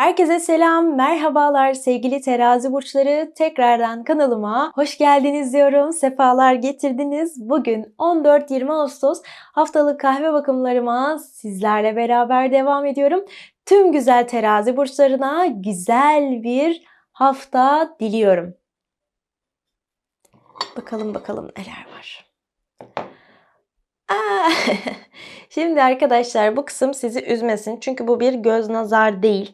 Herkese selam, merhabalar sevgili terazi burçları. Tekrardan kanalıma hoş geldiniz diyorum. Sefalar getirdiniz. Bugün 14-20 Ağustos haftalık kahve bakımlarıma sizlerle beraber devam ediyorum. Tüm güzel terazi burçlarına güzel bir hafta diliyorum. Bakalım bakalım neler var. Aa, Şimdi arkadaşlar bu kısım sizi üzmesin. Çünkü bu bir göz nazar değil.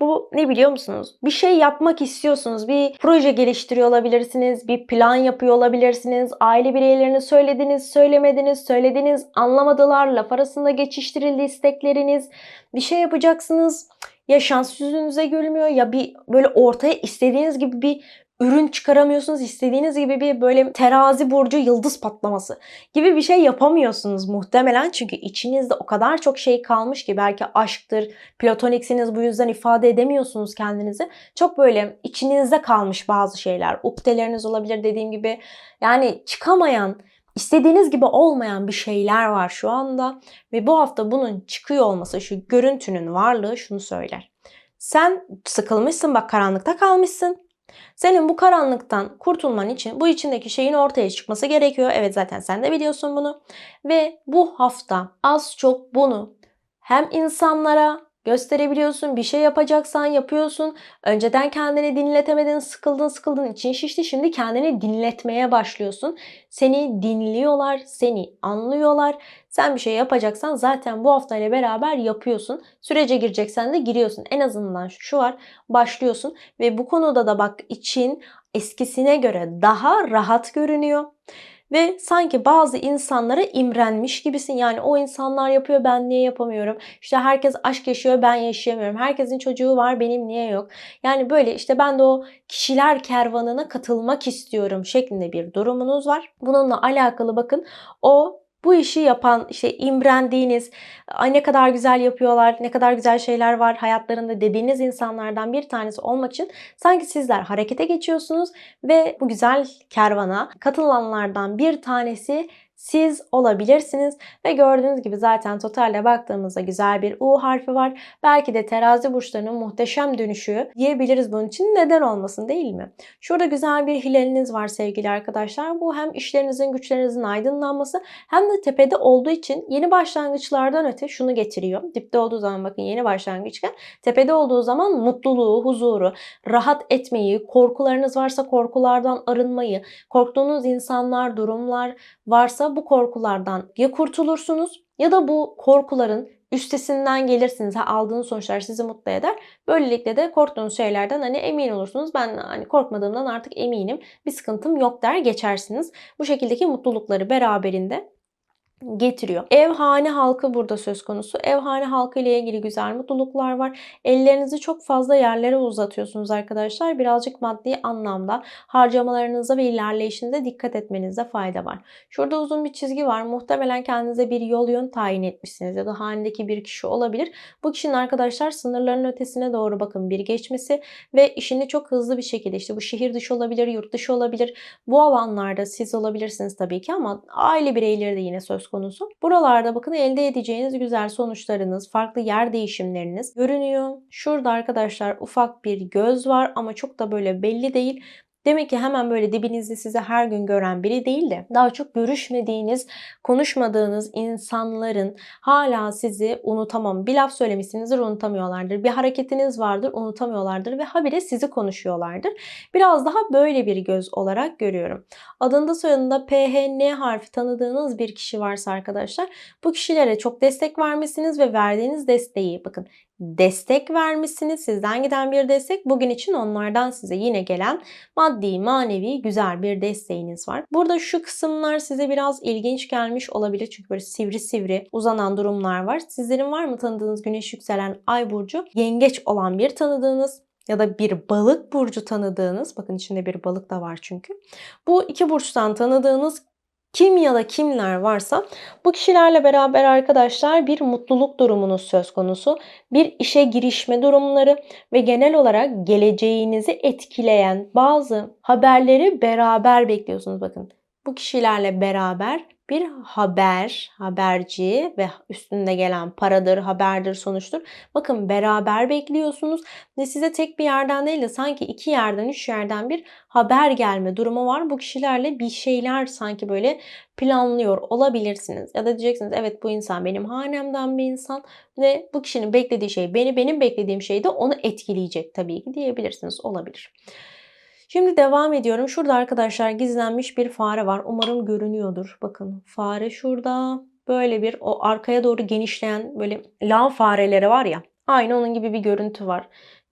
Bu ne biliyor musunuz? Bir şey yapmak istiyorsunuz. Bir proje geliştiriyor olabilirsiniz. Bir plan yapıyor olabilirsiniz. Aile bireylerine söylediniz, söylemediniz, söylediniz, anlamadılar. Laf arasında geçiştirildi istekleriniz. Bir şey yapacaksınız. Ya şans yüzünüze gülmüyor ya bir böyle ortaya istediğiniz gibi bir ürün çıkaramıyorsunuz. istediğiniz gibi bir böyle terazi burcu yıldız patlaması gibi bir şey yapamıyorsunuz muhtemelen. Çünkü içinizde o kadar çok şey kalmış ki belki aşktır, platoniksiniz bu yüzden ifade edemiyorsunuz kendinizi. Çok böyle içinizde kalmış bazı şeyler. Ukdeleriniz olabilir dediğim gibi. Yani çıkamayan, istediğiniz gibi olmayan bir şeyler var şu anda. Ve bu hafta bunun çıkıyor olması, şu görüntünün varlığı şunu söyler. Sen sıkılmışsın bak karanlıkta kalmışsın senin bu karanlıktan kurtulman için bu içindeki şeyin ortaya çıkması gerekiyor. Evet zaten sen de biliyorsun bunu. Ve bu hafta az çok bunu hem insanlara gösterebiliyorsun. Bir şey yapacaksan yapıyorsun. Önceden kendini dinletemedin, sıkıldın sıkıldın, için şişti. Şimdi kendini dinletmeye başlıyorsun. Seni dinliyorlar, seni anlıyorlar. Sen bir şey yapacaksan zaten bu haftayla beraber yapıyorsun. Sürece gireceksen de giriyorsun. En azından şu var, başlıyorsun ve bu konuda da bak için eskisine göre daha rahat görünüyor ve sanki bazı insanlara imrenmiş gibisin. Yani o insanlar yapıyor ben niye yapamıyorum? İşte herkes aşk yaşıyor ben yaşayamıyorum. Herkesin çocuğu var benim niye yok? Yani böyle işte ben de o kişiler kervanına katılmak istiyorum şeklinde bir durumunuz var. Bununla alakalı bakın o bu işi yapan işte imrendiğiniz, ay ne kadar güzel yapıyorlar, ne kadar güzel şeyler var hayatlarında dediğiniz insanlardan bir tanesi olmak için sanki sizler harekete geçiyorsunuz ve bu güzel kervana katılanlardan bir tanesi siz olabilirsiniz. Ve gördüğünüz gibi zaten totalde baktığımızda güzel bir U harfi var. Belki de terazi burçlarının muhteşem dönüşü diyebiliriz bunun için. Neden olmasın değil mi? Şurada güzel bir hilaliniz var sevgili arkadaşlar. Bu hem işlerinizin güçlerinizin aydınlanması hem de tepede olduğu için yeni başlangıçlardan öte şunu getiriyor. Dipte olduğu zaman bakın yeni başlangıçken tepede olduğu zaman mutluluğu, huzuru, rahat etmeyi, korkularınız varsa korkulardan arınmayı, korktuğunuz insanlar, durumlar varsa bu korkulardan ya kurtulursunuz ya da bu korkuların üstesinden gelirsiniz. Ha, aldığınız sonuçlar sizi mutlu eder. Böylelikle de korktuğunuz şeylerden hani emin olursunuz. Ben hani korkmadığımdan artık eminim. Bir sıkıntım yok der geçersiniz. Bu şekildeki mutlulukları beraberinde getiriyor. Ev hane halkı burada söz konusu. Ev hane halkı ile ilgili güzel mutluluklar var. Ellerinizi çok fazla yerlere uzatıyorsunuz arkadaşlar. Birazcık maddi anlamda harcamalarınıza ve ilerleyişinize dikkat etmenizde fayda var. Şurada uzun bir çizgi var. Muhtemelen kendinize bir yol yön tayin etmişsiniz ya da hanedeki bir kişi olabilir. Bu kişinin arkadaşlar sınırların ötesine doğru bakın bir geçmesi ve işini çok hızlı bir şekilde işte bu şehir dışı olabilir, yurt dışı olabilir. Bu alanlarda siz olabilirsiniz tabii ki ama aile bireyleri de yine söz konusu. Buralarda bakın elde edeceğiniz güzel sonuçlarınız, farklı yer değişimleriniz görünüyor. Şurada arkadaşlar ufak bir göz var ama çok da böyle belli değil. Demek ki hemen böyle dibinizde sizi her gün gören biri değil de daha çok görüşmediğiniz, konuşmadığınız insanların hala sizi unutamam. Bir laf söylemişsinizdir unutamıyorlardır. Bir hareketiniz vardır unutamıyorlardır ve habire sizi konuşuyorlardır. Biraz daha böyle bir göz olarak görüyorum. Adında soyadında PHN harfi tanıdığınız bir kişi varsa arkadaşlar bu kişilere çok destek vermesiniz ve verdiğiniz desteği bakın destek vermişsiniz. Sizden giden bir destek. Bugün için onlardan size yine gelen maddi, manevi güzel bir desteğiniz var. Burada şu kısımlar size biraz ilginç gelmiş olabilir. Çünkü böyle sivri sivri uzanan durumlar var. Sizlerin var mı tanıdığınız güneş yükselen ay burcu? Yengeç olan bir tanıdığınız ya da bir balık burcu tanıdığınız, bakın içinde bir balık da var çünkü. Bu iki burçtan tanıdığınız kim ya da kimler varsa bu kişilerle beraber arkadaşlar bir mutluluk durumunuz söz konusu. Bir işe girişme durumları ve genel olarak geleceğinizi etkileyen bazı haberleri beraber bekliyorsunuz bakın. Bu kişilerle beraber bir haber, haberci ve üstünde gelen paradır, haberdir, sonuçtur. Bakın beraber bekliyorsunuz ve size tek bir yerden değil de sanki iki yerden, üç yerden bir haber gelme durumu var. Bu kişilerle bir şeyler sanki böyle planlıyor olabilirsiniz. Ya da diyeceksiniz evet bu insan benim hanemden bir insan ve bu kişinin beklediği şey beni, benim beklediğim şey de onu etkileyecek tabii ki diyebilirsiniz. Olabilir. Şimdi devam ediyorum. Şurada arkadaşlar gizlenmiş bir fare var. Umarım görünüyordur. Bakın fare şurada. Böyle bir o arkaya doğru genişleyen böyle lav fareleri var ya. Aynı onun gibi bir görüntü var.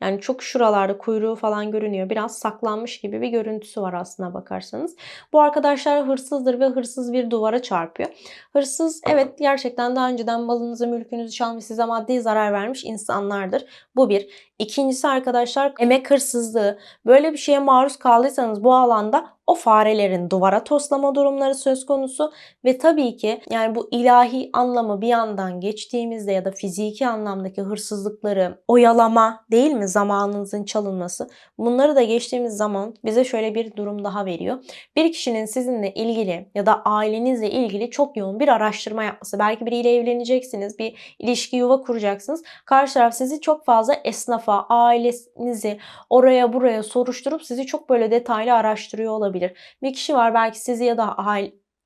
Yani çok şuralarda kuyruğu falan görünüyor. Biraz saklanmış gibi bir görüntüsü var aslına bakarsanız. Bu arkadaşlar hırsızdır ve hırsız bir duvara çarpıyor. Hırsız evet gerçekten daha önceden malınızı mülkünüzü çalmış size maddi zarar vermiş insanlardır. Bu bir. İkincisi arkadaşlar emek hırsızlığı. Böyle bir şeye maruz kaldıysanız bu alanda o farelerin duvara toslama durumları söz konusu ve tabii ki yani bu ilahi anlamı bir yandan geçtiğimizde ya da fiziki anlamdaki hırsızlıkları oyalama değil mi zamanınızın çalınması bunları da geçtiğimiz zaman bize şöyle bir durum daha veriyor. Bir kişinin sizinle ilgili ya da ailenizle ilgili çok yoğun bir araştırma yapması belki biriyle evleneceksiniz bir ilişki yuva kuracaksınız karşı taraf sizi çok fazla esnafa ailenizi oraya buraya soruşturup sizi çok böyle detaylı araştırıyor olabilir. Bir kişi var belki sizi ya da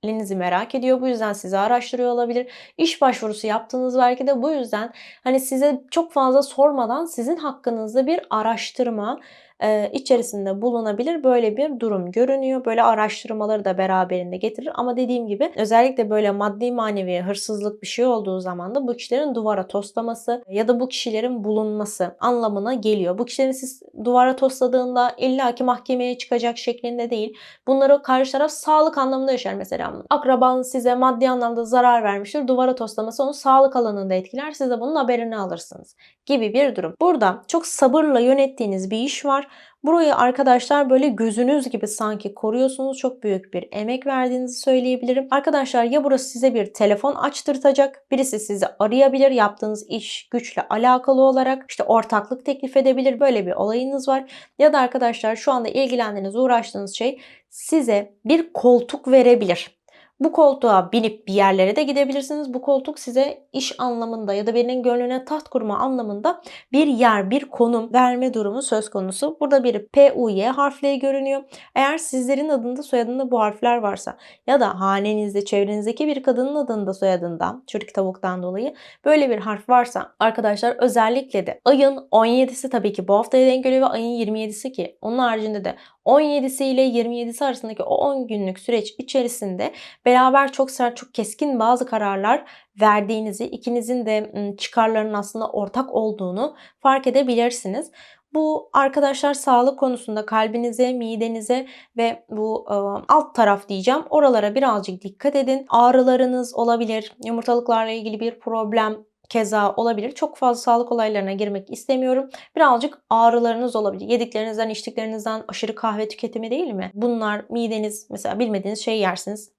ailenizi merak ediyor. Bu yüzden sizi araştırıyor olabilir. İş başvurusu yaptığınız belki de bu yüzden hani size çok fazla sormadan sizin hakkınızda bir araştırma e, içerisinde bulunabilir. Böyle bir durum görünüyor. Böyle araştırmaları da beraberinde getirir. Ama dediğim gibi özellikle böyle maddi manevi hırsızlık bir şey olduğu zaman da bu kişilerin duvara toslaması ya da bu kişilerin bulunması anlamına geliyor. Bu kişilerin siz duvara tosladığında illaki mahkemeye çıkacak şeklinde değil. Bunları karşı taraf sağlık anlamında yaşar mesela. Akrabanız size maddi anlamda zarar vermiştir. Duvara toslaması onu sağlık alanında etkiler. Siz de bunun haberini alırsınız gibi bir durum. Burada çok sabırla yönettiğiniz bir iş var. Burayı arkadaşlar böyle gözünüz gibi sanki koruyorsunuz. Çok büyük bir emek verdiğinizi söyleyebilirim. Arkadaşlar ya burası size bir telefon açtırtacak. Birisi sizi arayabilir. Yaptığınız iş güçle alakalı olarak işte ortaklık teklif edebilir. Böyle bir olayınız var. Ya da arkadaşlar şu anda ilgilendiğiniz, uğraştığınız şey size bir koltuk verebilir. Bu koltuğa binip bir yerlere de gidebilirsiniz. Bu koltuk size iş anlamında ya da birinin gönlüne taht kurma anlamında bir yer, bir konum verme durumu söz konusu. Burada bir P, U, Y harfleri görünüyor. Eğer sizlerin adında soyadında bu harfler varsa ya da hanenizde, çevrenizdeki bir kadının adında soyadında, çürük tavuktan dolayı böyle bir harf varsa arkadaşlar özellikle de ayın 17'si tabii ki bu haftaya denk geliyor ve ayın 27'si ki onun haricinde de 17'si ile 27'si arasındaki o 10 günlük süreç içerisinde beraber çok sert, çok keskin bazı kararlar verdiğinizi, ikinizin de çıkarlarının aslında ortak olduğunu fark edebilirsiniz. Bu arkadaşlar sağlık konusunda kalbinize, midenize ve bu e, alt taraf diyeceğim oralara birazcık dikkat edin. Ağrılarınız olabilir, yumurtalıklarla ilgili bir problem keza olabilir. Çok fazla sağlık olaylarına girmek istemiyorum. Birazcık ağrılarınız olabilir. Yediklerinizden, içtiklerinizden aşırı kahve tüketimi değil mi? Bunlar mideniz mesela bilmediğiniz şey yersiniz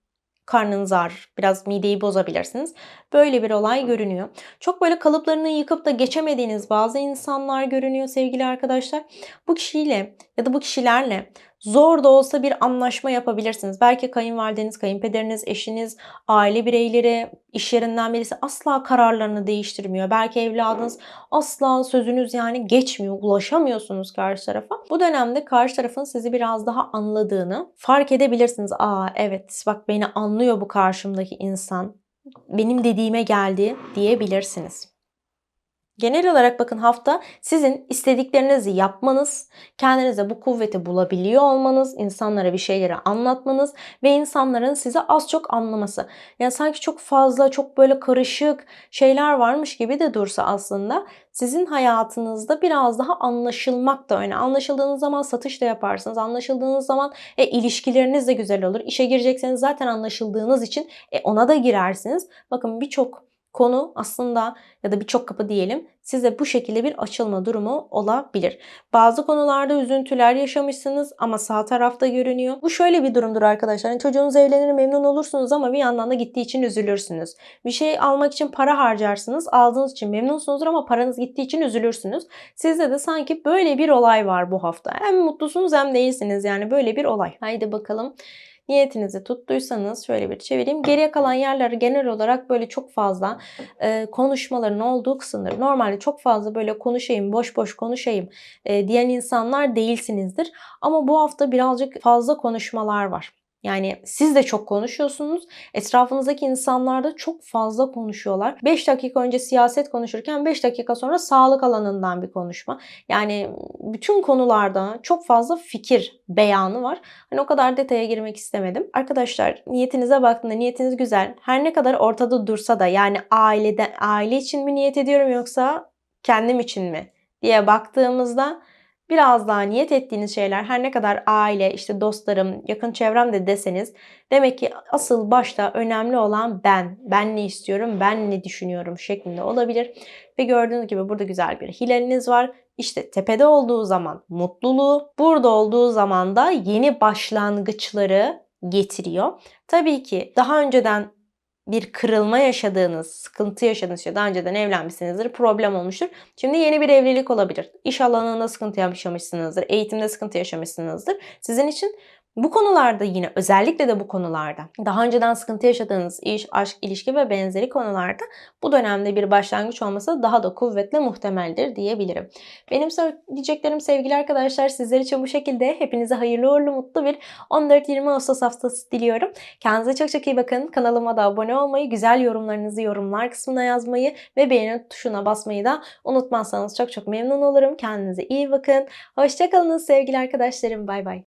karnınız ağrır. Biraz mideyi bozabilirsiniz. Böyle bir olay görünüyor. Çok böyle kalıplarını yıkıp da geçemediğiniz bazı insanlar görünüyor sevgili arkadaşlar. Bu kişiyle ya da bu kişilerle Zor da olsa bir anlaşma yapabilirsiniz. Belki kayınvalideniz, kayınpederiniz, eşiniz, aile bireyleri, iş yerinden birisi asla kararlarını değiştirmiyor. Belki evladınız asla sözünüz yani geçmiyor, ulaşamıyorsunuz karşı tarafa. Bu dönemde karşı tarafın sizi biraz daha anladığını fark edebilirsiniz. Aa evet bak beni anlıyor bu karşımdaki insan. Benim dediğime geldi diyebilirsiniz. Genel olarak bakın hafta sizin istediklerinizi yapmanız, kendinize bu kuvveti bulabiliyor olmanız, insanlara bir şeyleri anlatmanız ve insanların sizi az çok anlaması. Yani sanki çok fazla, çok böyle karışık şeyler varmış gibi de dursa aslında sizin hayatınızda biraz daha anlaşılmak da önemli. Anlaşıldığınız zaman satış da yaparsınız. Anlaşıldığınız zaman e, ilişkileriniz de güzel olur. İşe girecekseniz zaten anlaşıldığınız için e, ona da girersiniz. Bakın birçok konu aslında ya da birçok kapı diyelim size bu şekilde bir açılma durumu olabilir. Bazı konularda üzüntüler yaşamışsınız ama sağ tarafta görünüyor. Bu şöyle bir durumdur arkadaşlar. Yani çocuğunuz evlenir memnun olursunuz ama bir yandan da gittiği için üzülürsünüz. Bir şey almak için para harcarsınız. Aldığınız için memnunsunuzdur ama paranız gittiği için üzülürsünüz. Sizde de sanki böyle bir olay var bu hafta. Hem mutlusunuz hem değilsiniz. Yani böyle bir olay. Haydi bakalım. Niyetinizi tuttuysanız şöyle bir çevireyim. Geriye kalan yerler genel olarak böyle çok fazla e, konuşmaların olduğu kısımdır. Normalde çok fazla böyle konuşayım, boş boş konuşayım e, diyen insanlar değilsinizdir. Ama bu hafta birazcık fazla konuşmalar var. Yani siz de çok konuşuyorsunuz. Etrafınızdaki insanlar da çok fazla konuşuyorlar. 5 dakika önce siyaset konuşurken 5 dakika sonra sağlık alanından bir konuşma. Yani bütün konularda çok fazla fikir beyanı var. Hani o kadar detaya girmek istemedim. Arkadaşlar niyetinize baktığında niyetiniz güzel. Her ne kadar ortada dursa da yani ailede aile için mi niyet ediyorum yoksa kendim için mi diye baktığımızda biraz daha niyet ettiğiniz şeyler her ne kadar aile, işte dostlarım, yakın çevrem de deseniz demek ki asıl başta önemli olan ben. Ben ne istiyorum, ben ne düşünüyorum şeklinde olabilir. Ve gördüğünüz gibi burada güzel bir hilaliniz var. İşte tepede olduğu zaman mutluluğu, burada olduğu zaman da yeni başlangıçları getiriyor. Tabii ki daha önceden bir kırılma yaşadığınız, sıkıntı yaşadığınız, işte daha önceden evlenmişsinizdir, problem olmuştur. Şimdi yeni bir evlilik olabilir. İş alanında sıkıntı yaşamışsınızdır, eğitimde sıkıntı yaşamışsınızdır. Sizin için bu konularda yine özellikle de bu konularda daha önceden sıkıntı yaşadığınız iş, aşk, ilişki ve benzeri konularda bu dönemde bir başlangıç olması daha da kuvvetli muhtemeldir diyebilirim. Benim söyleyeceklerim sevgili arkadaşlar sizler için bu şekilde. Hepinize hayırlı uğurlu mutlu bir 14-20 Ağustos haftası diliyorum. Kendinize çok çok iyi bakın. Kanalıma da abone olmayı, güzel yorumlarınızı yorumlar kısmına yazmayı ve beğeni tuşuna basmayı da unutmazsanız çok çok memnun olurum. Kendinize iyi bakın. Hoşçakalın sevgili arkadaşlarım. Bay bay.